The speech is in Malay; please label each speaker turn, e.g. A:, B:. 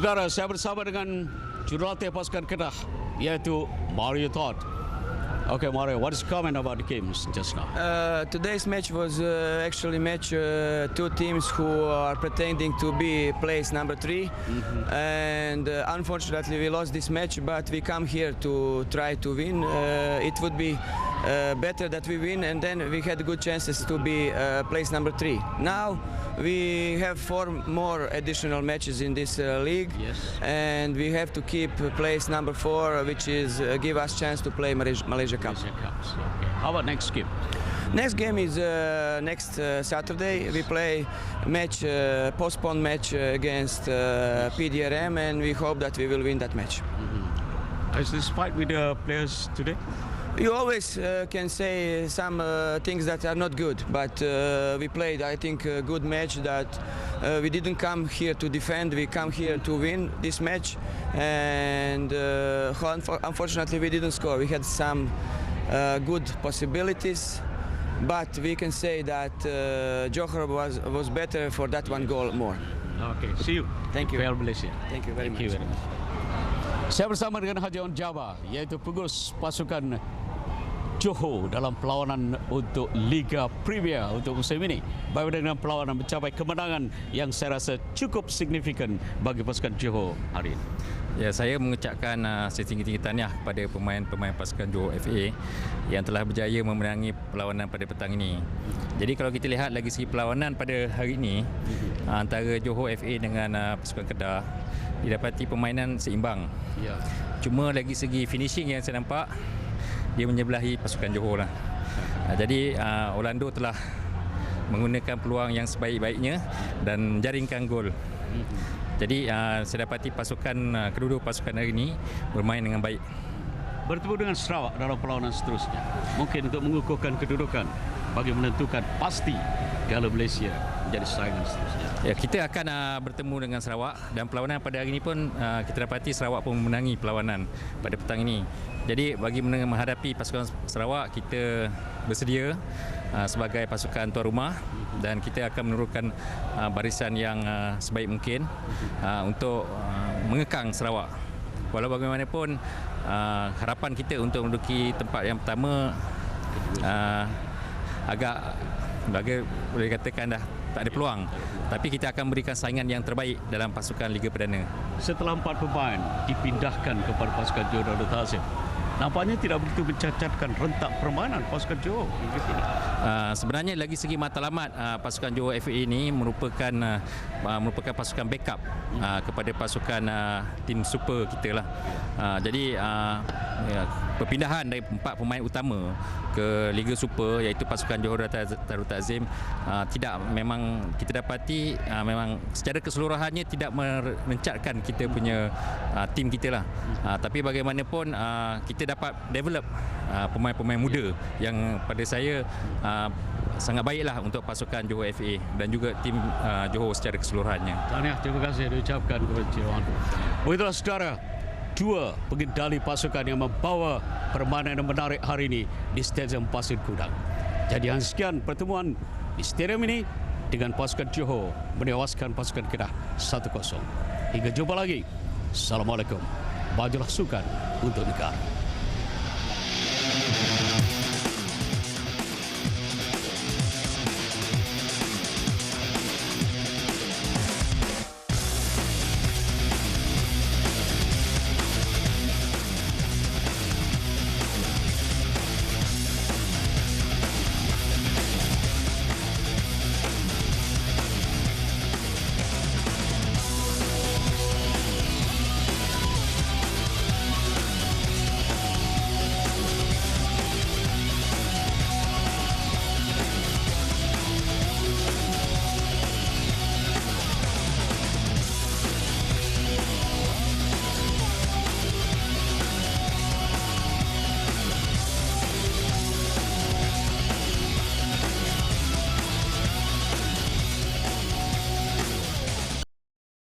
A: Saudara, saya bersama dengan jurulatih pasukan Kedah iaitu Mario Todd. Okay, Mario, what is comment about the games just now?
B: Uh, today's match was uh, actually match uh, two teams who are pretending to be place number 3 and uh, unfortunately we lost this match but we come here to try to win uh, it would be uh, better that we win and then we had good chances to be place number three now we have four more additional matches in this uh, league
A: Yes.
B: and we have to keep place number four which is uh, give us chance to play Malaysia, Malaysia Cup
A: Asia Cups. Okay. How about next game?
B: Next game is uh, next uh, Saturday. We play match, uh, postponed match uh, against uh, PDRM, and we hope that we will win that match.
A: Is this fight with the players today?
B: You always uh, can say some uh, things that are not good, but uh, we played, I think, a good match. That uh, we didn't come here to defend; we come here to win this match. And uh, unfortunately, we didn't score. We had some uh, good possibilities, but we can say that uh, Johor was was better for that one goal more.
A: Okay, see you.
B: Thank you.
A: Fair Malaysia.
B: Thank you very
A: Thank you very much. Saya bersama dengan Haji On Java iaitu pengurus pasukan Johor dalam perlawanan untuk Liga Premier untuk musim ini. Berbeda dengan perlawanan mencapai kemenangan yang saya rasa cukup signifikan bagi pasukan Johor hari ini.
C: Ya, saya mengucapkan uh, setinggi-tinggi tahniah kepada pemain-pemain pasukan Johor FA yang telah berjaya memenangi perlawanan pada petang ini. Jadi kalau kita lihat lagi segi perlawanan pada hari ini uh, antara Johor FA dengan uh, pasukan Kedah didapati permainan seimbang.
A: Ya.
C: Cuma lagi segi finishing yang saya nampak dia menyebelahi pasukan Johor lah. Uh, jadi uh, Orlando telah menggunakan peluang yang sebaik-baiknya dan menjaringkan gol. Jadi uh, saya dapati pasukan uh, kedua-dua pasukan hari ini bermain dengan baik.
A: Bertemu dengan Sarawak dalam perlawanan seterusnya. Mungkin untuk mengukuhkan kedudukan bagi menentukan pasti kalau Malaysia menjadi saingan seterusnya.
C: Ya, kita akan uh, bertemu dengan Sarawak dan perlawanan pada hari ini pun uh, kita dapati Sarawak pun memenangi perlawanan pada petang ini. Jadi bagi men- menghadapi pasukan Sarawak kita bersedia uh, sebagai pasukan tuan rumah dan kita akan menurunkan uh, barisan yang uh, sebaik mungkin uh, untuk uh, mengekang Sarawak. Walau bagaimanapun uh, harapan kita untuk menduduki tempat yang pertama uh, agak bagi boleh katakan dah tak ada peluang. Tapi kita akan berikan saingan yang terbaik dalam pasukan Liga Perdana.
A: Setelah empat pemain dipindahkan kepada pasukan Johor Darul Tazim, nampaknya tidak begitu mencacatkan rentak permainan pasukan Johor.
C: Uh, sebenarnya lagi segi matlamat uh, pasukan Johor FA ini merupakan uh, uh, merupakan pasukan backup uh, kepada pasukan uh, tim super kita lah. Uh, jadi uh, ya, perpindahan dari empat pemain utama ke Liga Super iaitu pasukan Johor Darul Takzim uh, tidak memang kita dapati uh, memang secara keseluruhannya tidak merencatkan kita punya uh, tim kita lah. Uh, tapi bagaimanapun uh, kita dapat develop uh, pemain-pemain muda yang pada saya uh, sangat baiklah untuk pasukan Johor FA dan juga tim uh, Johor secara keseluruhannya.
A: Tahniah, terima kasih diucapkan kepada Cik Wan. Begitulah saudara, dua pengendali pasukan yang membawa permainan yang menarik hari ini di Stadium Pasir Kudang. Jadi yang sekian pertemuan di stadium ini dengan pasukan Johor menewaskan pasukan Kedah 1-0. Hingga jumpa lagi. Assalamualaikum. Bajulah sukan untuk negara.